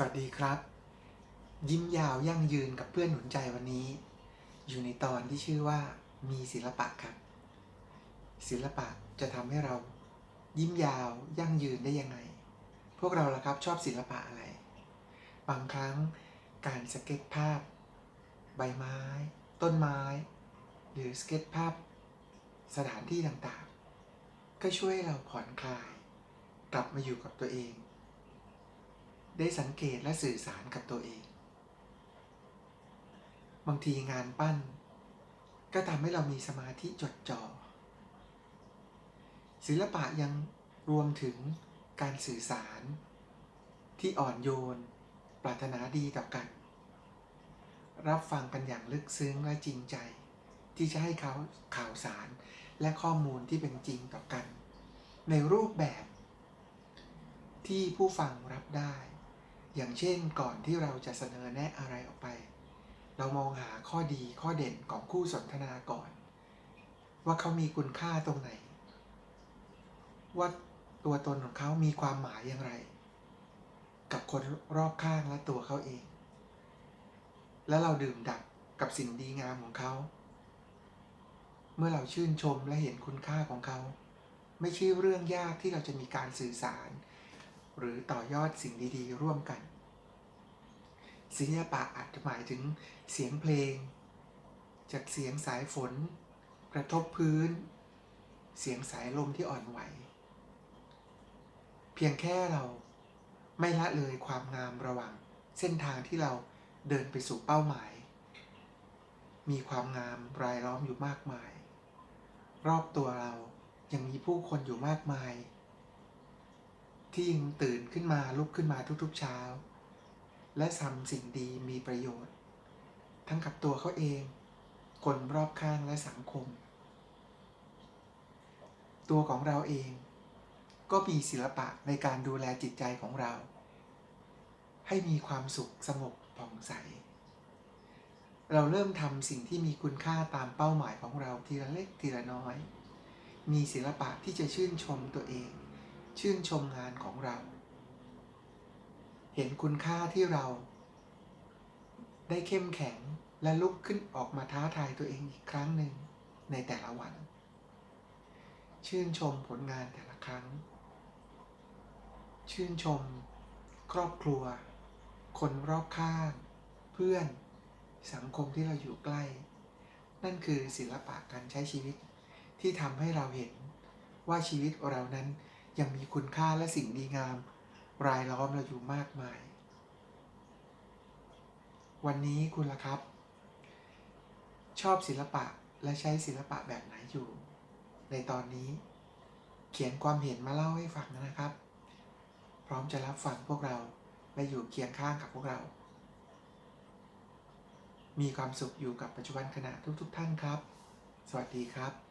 วัสดีครับ ยิ้มยาวยั่งยืนกับเพื่อนหนุนใจวันนี้ อยู่ในตอนที่ชื่อว่า มีศิลปะครับ ศิลปะจะทำให้เรา ยิ้มยาวยั่งยืนได้ยังไง พวกเราล่ะครับชอบศิลปะอะไร บางครั้งการสเก็ตภาพ ใบไม้ ต้นไม้ หรือสเก็ตภาพ สถานที่ต่างๆ ก็ช่วยเราผ่อนคลาย กลับมาอยู่กับตัวเอง ได้สังเกตและสื่อสารกับตัวเอง บางทีงานปั้น ก็ทำให้เรามีสมาธิจดจ่อศิลปะยังรวมถึงการสื่อสาร ที่อ่อนโยน ปรารถนาดีต่อกัน รับฟังกันอย่างลึกซึ้งและจริงใจ ที่จะให้เขาข่าวสารและข้อมูลที่เป็นจริงต่อกัน ในรูปแบบที่ผู้ฟังรับได้ อย่างเช่นก่อนที่เราจะเสนอแนะอะไรออกไป เรามองหาข้อดีข้อเด่นของคู่สนทนาก่อน ว่าเขามีคุณค่าตรงไหน ว่าตัวตนของเขามีความหมายอย่างไร กับคนรอบข้างและตัวเขาเอง แล้วเราดื่มดับกับสิ่งดีงามของเขา เมื่อเราชื่นชมและเห็นคุณค่าของเขา ไม่ใช่เรื่องยากที่เราจะมีการสื่อสาร หรือต่อยอดสิ่งดีๆ ร่วมกัน ศิลปะอาจจะหมายถึงเสียงเพลง จากเสียงสายฝน กระทบพื้น เสียงสายลมที่อ่อนไหว เพียงแค่เราไม่ละเลยความงามระหว่างเส้นทางที่เราเดินไปสู่เป้าหมาย มีความงามรายล้อมอยู่มากมาย รอบตัวเรายังมีผู้คนอยู่มากมาย ที่ยังตื่นขึ้นมาลุกขึ้นมาทุกๆเช้า และทำสิ่งดีมีประโยชน์ ทั้งกับตัวเขาเอง คนรอบข้างและสังคม ตัวของเราเอง ก็มีศิลปะในการดูแลจิตใจของเรา ให้มีความสุขสงบผ่องใส เราเริ่มทำสิ่งที่มีคุณค่าตามเป้าหมายของเราทีละเล็กทีละน้อย มีศิลปะที่จะชื่นชมตัวเอง ชื่นชมงานของเรา เห็นคุณค่าที่เรา ได้เข้มแข็งและลุกขึ้นออกมาท้าทายตัวเองอีกครั้งหนึ่งในแต่ละวัน ชื่นชมผลงานแต่ละครั้ง ชื่นชม ครอบครัว คนรอบข้าง เพื่อน สังคมที่เราอยู่ใกล้ นั่นคือศิลปะการใช้ชีวิตที่ทำให้เราเห็นว่าชีวิตเรานั้น ยังมีคุณค่าและสิ่งดีงาม รายล้อมเราอยู่มากมาย วันนี้คุณล่ะครับ ชอบศิลปะและใช้ศิลปะแบบไหนอยู่ ในตอนนี้ เขียนความเห็นมาเล่าให้ฟังนะครับ พร้อมจะรับฟังพวกเราและอยู่เคียงข้างกับพวกเรา มีความสุขอยู่กับปัจจุบันขณะทุกๆทท่านครับ สวัสดีครับ